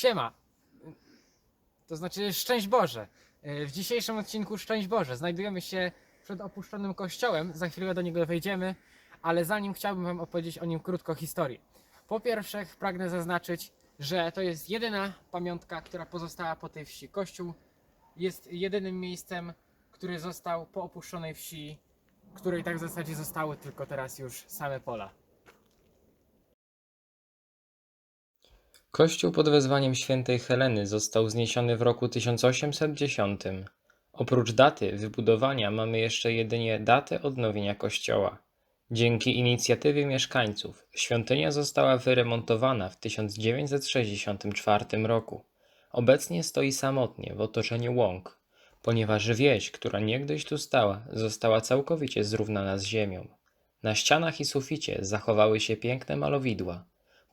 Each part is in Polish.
Siema. To znaczy szczęść Boże. E, W dzisiejszym odcinku Szczęść Boże znajdujemy się przed opuszczonym kościołem. Za chwilę do niego wejdziemy, ale zanim chciałbym Wam opowiedzieć o nim krótko historię. Po pierwsze, pragnę zaznaczyć, że to jest jedyna pamiątka, która pozostała po tej wsi. Kościół jest jedynym miejscem, który został po opuszczonej wsi, której tak w zasadzie zostały tylko teraz już same pola. Kościół pod wezwaniem świętej Heleny został wzniesiony w roku 1810. Oprócz daty wybudowania mamy jeszcze jedynie datę odnowienia kościoła. Dzięki inicjatywie mieszkańców świątynia została wyremontowana w 1964 roku. Obecnie stoi samotnie w otoczeniu łąk, ponieważ wieś, która niegdyś tu stała, została całkowicie zrównana z ziemią. Na ścianach i suficie zachowały się piękne malowidła.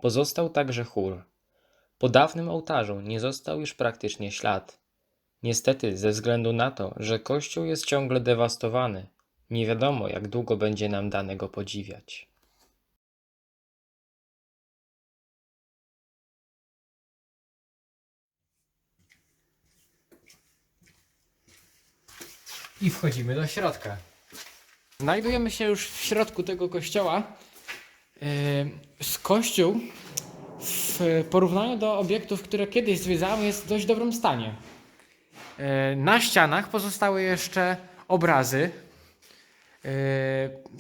Pozostał także chór. Po dawnym ołtarzu nie został już praktycznie ślad. Niestety, ze względu na to, że kościół jest ciągle dewastowany, nie wiadomo jak długo będzie nam dane go podziwiać. I wchodzimy do środka. Znajdujemy się już w środku tego kościoła. Yy, Z kościół w porównaniu do obiektów, które kiedyś zwiedzałem, jest w dość dobrym stanie. Yy, Na ścianach pozostały jeszcze obrazy. Yy,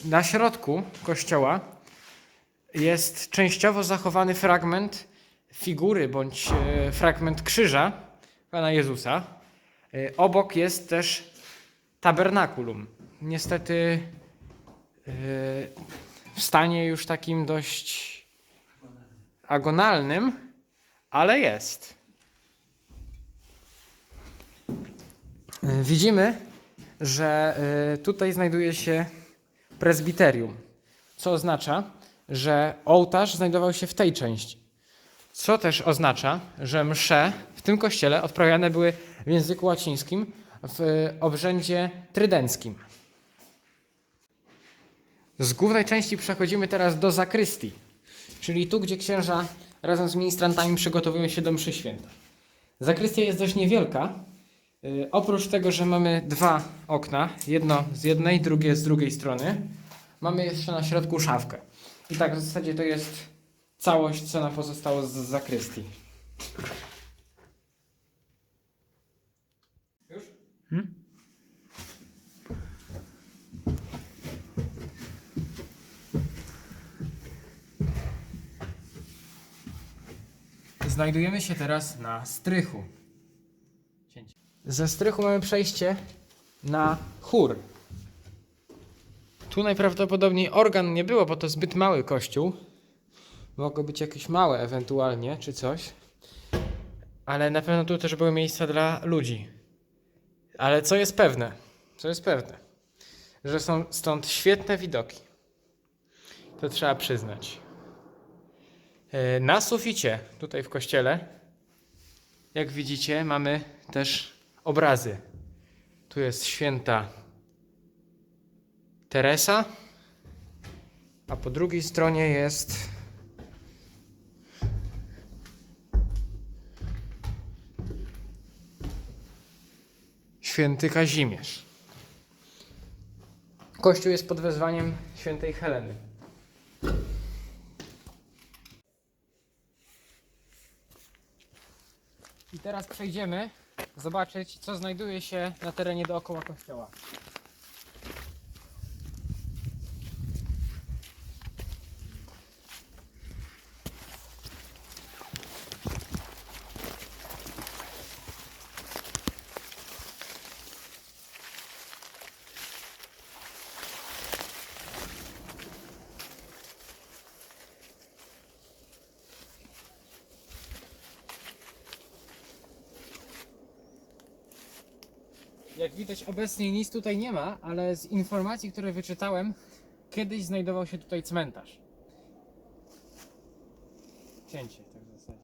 Na środku kościoła jest częściowo zachowany fragment figury bądź e, fragment krzyża Pana Jezusa. E, Obok jest też tabernakulum. Niestety e, w stanie już takim dość agonalnym, ale jest. E, Widzimy, że e, tutaj znajduje się prezbiterium, co oznacza, że ołtarz znajdował się w tej części. Co też oznacza, że msze w tym kościele odprawiane były w języku łacińskim w e, obrzędzie trydenckim. Z głównej części przechodzimy teraz do zakrystii, czyli tu, gdzie księża razem z ministrantami przygotowują się do mszy święta. Zakrystia jest dość niewielka. Yy, oprócz tego, że mamy dwa okna, jedno z jednej, drugie z drugiej strony, mamy jeszcze na środku szafkę. I tak w zasadzie to jest całość, co nam pozostało z zakrystii. Znajdujemy się teraz na strychu. Ze strychu mamy przejście na chór. Tu najprawdopodobniej organ nie było, bo to zbyt mały kościół. Mogło być jakieś małe ewentualnie, czy coś. Ale na pewno tu też były miejsca dla ludzi. Ale co jest pewne? Co jest pewne? Że są stąd świetne widoki. To trzeba przyznać. E, Na suficie, tutaj w kościele, jak widzicie, mamy też obrazy. Tu jest święta Teresa, a po drugiej stronie jest święty Kazimierz. Kościół jest pod wezwaniem świętej Heleny. Teraz przejdziemy zobaczyć, co znajduje się na terenie dookoła kościoła. Jak widać obecnie nic tutaj nie ma, ale z informacji, które wyczytałem, kiedyś znajdował się tutaj cmentarz. Cięcie, tak w zasadzie.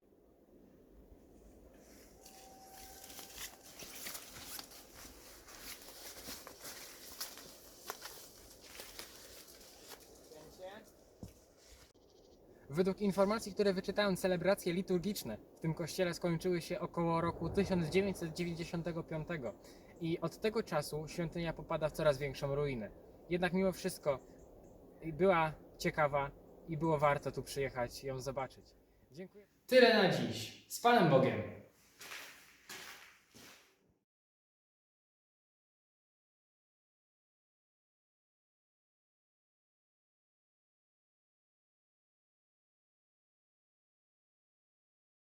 Według informacji, które wyczytałem, celebracje liturgiczne w tym kościele skończyły się około roku 1995 i od tego czasu świątynia popada w coraz większą ruinę. Jednak mimo wszystko była ciekawa i było warto tu przyjechać i ją zobaczyć. Dziękuję. Tyle na dziś. Z Panem Bogiem.